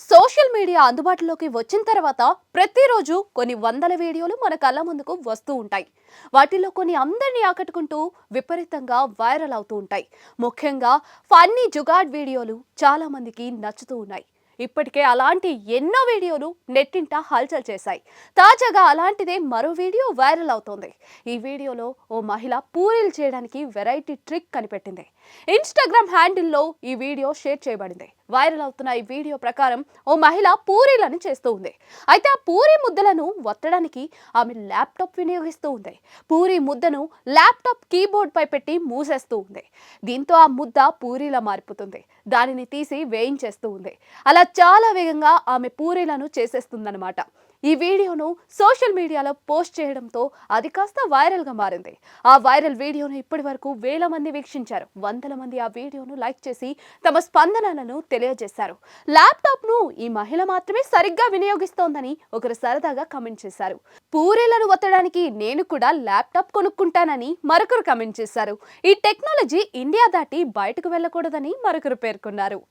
Social media అందుబాటులోకి వచ్చిన తర్వాత ప్రతిరోజు కొన్ని వందల వీడియోలు మన కళ్ళ ముందుకు వస్తూ ఉంటాయి. వాటిలో కొన్ని అందరినీ ఆకట్టుకుంటూ విపరీతంగా వైరల్ అవుతూ ఉంటాయి. ముఖ్యంగా ఫన్నీ జుగాడ్ వీడియోలు చాలా మందికి నచ్చుతూ ఉన్నాయి. ఇప్పటికే అలాంటి ఎన్నో వీడియోలు నెట్టింట హల్చల్ చేశాయి. తాజాగా అలాంటిదే మరో వీడియో వైరల్ అవుతోంది. ఈ వీడియోలో ఓ మహిళ పూరీలు చేయడానికి వెరైటీ ట్రిక్ కనిపెట్టింది. ఇన్స్టాగ్రామ్ హ్యాండిల్లో ఈ వీడియో షేర్ చేయబడింది. వైరల్ అవుతున్న ఈ వీడియో ప్రకారం ఓ మహిళ పూరీలను చేస్తూ ఉంది. అయితే ఆ పూరీ ముద్దలను వత్తడానికి ఆమె ల్యాప్టాప్ వినియోగిస్తూ ఉంది. పూరీ ముద్దను ల్యాప్టాప్ కీబోర్డ్ పై పెట్టి మూసేస్తూ ఉంది. దీంతో ఆ ముద్ద పూరీలా మారిపోతుంది. దానిని తీసి వేయించేస్తూ ఉంది. అలా చాలా వేగంగా ఆమె పూరీలను చేసేస్తుందన్నమాట. ఈ వీడియోను సోషల్ మీడియాలో పోస్ట్ చేయడంతో అది కాస్త వైరల్గా మారింది. ఆ వైరల్ వీడియోను ఇప్పటి వరకు వేల మంది వీక్షించారు. వందల మంది ఆ వీడియోను లైక్ చేసి తమ స్పందనలను తెలియజేశారు. ల్యాప్టాప్ను ఈ మహిళ మాత్రమే సరిగ్గా వినియోగిస్తోందని ఒకరు సరదాగా కమెంట్ చేశారు. పూరీలను ఒత్తడానికి నేను కూడా ల్యాప్టాప్ కొనుక్కుంటానని మరొకరు కమెంట్ చేశారు. ఈ టెక్నాలజీ ఇండియా దాటి బయటకు వెళ్ళకూడదని మరొకరు పేర్కొన్నారు.